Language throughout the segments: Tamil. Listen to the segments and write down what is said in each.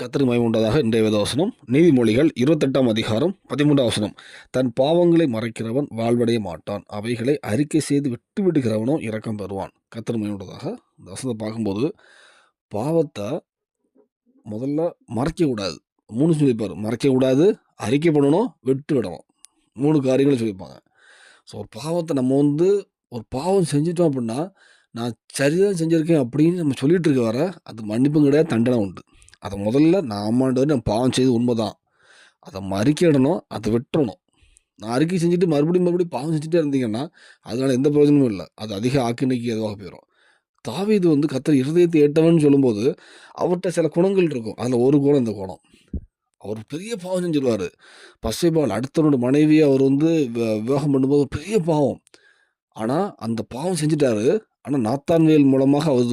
கத்தருக்கு உண்டதாக இன்றைய வேதவசனம் நீதிமொழிகள் இருபத்தெட்டாம் அதிகாரம் பதிமூன்றாம் வசனம். தன் பாவங்களை மறைக்கிறவன் வாழ்வடைய மாட்டான். அவைகளை அறிக்கை செய்து விட்டு விடுகிறவனோ இறக்கம் பெறுவான். கத்தர் உண்டதாக இந்த வசனத்தை பார்க்கும்போது பாவத்தை முதல்ல மறைக்கக்கூடாது. மூணு சொல்லியிருப்பார். மறைக்கக்கூடாது அறிக்கை பண்ணணும் விட்டு விடணும். மூணு காரியங்களும் சொல்லியிருப்பாங்க. ஸோ ஒரு பாவத்தை நம்ம வந்து ஒரு பாவம் செஞ்சிட்டோம் அப்படின்னா நான் சரிதான் செஞ்சுருக்கேன் அப்படின்னு நம்ம சொல்லிட்டு இருக்க வர அது மன்னிப்பும் கிடையாது தண்டனை உண்டு. அதை முதல்ல நான் ஆமாண்டவர் நான் பாவம் செய்து உண்மை தான் அதை மறுக்கிடணும் அதை விட்டுறணும். நான் அறிக்கை செஞ்சுட்டு மறுபடியும் மறுபடியும் பாவம் செஞ்சுட்டே இருந்தீங்கன்னா அதனால் எந்த பிரயோஜனமும் இல்லை. அது அதிக ஆக்கினைக்கு எதுவாக போயிடும் தாவீது வந்து கத்தர் இருதயத்தை ஏட்டவன் சொல்லும்போது அவர்கிட்ட சில குணங்கள் இருக்கும். அதில் ஒரு குணம் இந்த குணம். அவர் பெரிய பாவம் செஞ்சிருவார் பசைபால் அடுத்தவனோட மனைவியை அவர் வந்து விவாகம் பண்ணும்போது ஒரு பெரிய பாவம். ஆனால் அந்த பாவம் செஞ்சுட்டாரு. ஆனால் நாத்தான்வேல் மூலமாக அவர்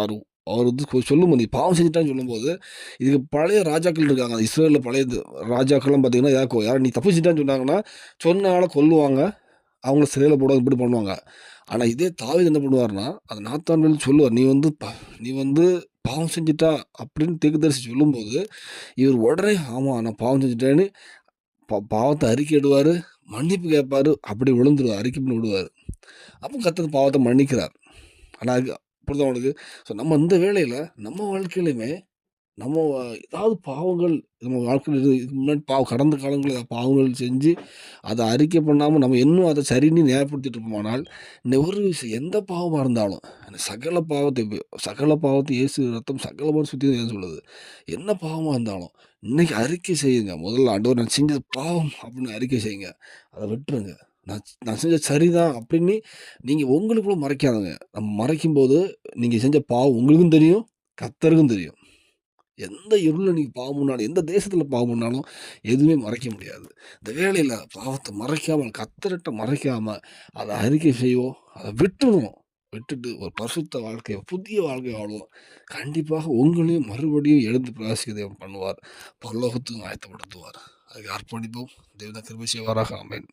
அவர் அவர் வந்து சொல்லும்போது நீ பாவம் செஞ்சுட்டான்னு சொல்லும்போது இதுக்கு பழைய ராஜாக்கள் இருக்காங்க. இஸ்ரேலில் பழைய ராஜாக்கள்லாம் பார்த்தீங்கன்னா யாக்கோ யாரும் நீ தப்பு சொன்னாங்கன்னா சொன்ன கொல்லுவாங்க. அவங்கள சிறையில் போட இப்படி பண்ணுவாங்க. ஆனால் இதே தாவீது என்ன பண்ணுவார்னா அது நாத்தான்வேல் சொல்லுவார் நீ வந்து ப- நீ வந்து பாவம் செஞ்சுட்டா அப்படின்னு தீர்க்கதரிசி சொல்லும்போது இவர் உடனே ஆமாம் நான் பாவம் செஞ்சுட்டேன்னு பா பாவத்தை அறிக்கையிடுவார் மன்னிப்பு கேட்பாரு அப்படி விழுந்துருவார் அறிக்கை பண்ணி விடுவார். அப்போ கத்தது பாவத்தை மன்னிக்கிறார். ஆனால் அது உனக்கு? ஸோ நம்ம இந்த வேலையில் நம்ம வாழ்க்கையிலுமே நம்ம ஏதாவது பாவங்கள் நம்ம வாழ்க்கையில் இது இதுக்கு முன்னாடி பாவம் கடந்த காலங்களில் ஏதாவது பாவங்கள் செஞ்சு அதை அறிக்கை பண்ணாமல் நம்ம இன்னும் அதை சரின்னு நியாயப்படுத்திட்டு இருப்போமானால் ஒரு விஷயம் எந்த பாவமாக இருந்தாலும் அந்த சகல பாவத்தை சகல பாவத்தை இயேசு ரத்தம் சகல பாவம் சுற்றி ஏன் சொல்லுது. என்ன பாவமாக இருந்தாலும் இன்றைக்கி அறிக்கை செய்யுங்க. முதல்ல ஆண்டவர் நான் செஞ்சது பாவம் அப்படின்னு அறிக்கை செய்யுங்க. அதை விட்டுருங்க. நான் நான் செஞ்ச சரிதான் அப்படின்னு நீங்கள் உங்களுக்குள்ள மறைக்காதுங்க. நம்ம மறைக்கும்போது நீங்கள் செஞ்ச பாவம் உங்களுக்கும் தெரியும் கத்தருக்கும் தெரியும். எந்த இருளில் நீங்கள் பாவம் பண்ணாலும் எந்த தேசத்தில் பாவம் பண்ணாலும் எதுவுமே மறைக்க முடியாது. இந்த வேலையில் பாவத்தை மறைக்காமல் கத்தர்கிட்ட மறைக்காமல் அதை அறிக்கை செய்வோம் அதை விட்டுடுவோம் விட்டுட்டு ஒரு பரிசுத்த வாழ்க்கையை புதிய வாழ்க்கை வாழுவோம். கண்டிப்பாக உங்களையும் மறுபடியும் எழுந்து பிரகாசிக்க தேவன் பண்ணுவார். பரலோகத்துக்கும் ஆயத்தப்படுத்துவார். அதுக்கு அர்ப்பணிப்போம். தேவத கிருபை செய்வாராக. ஆமென்.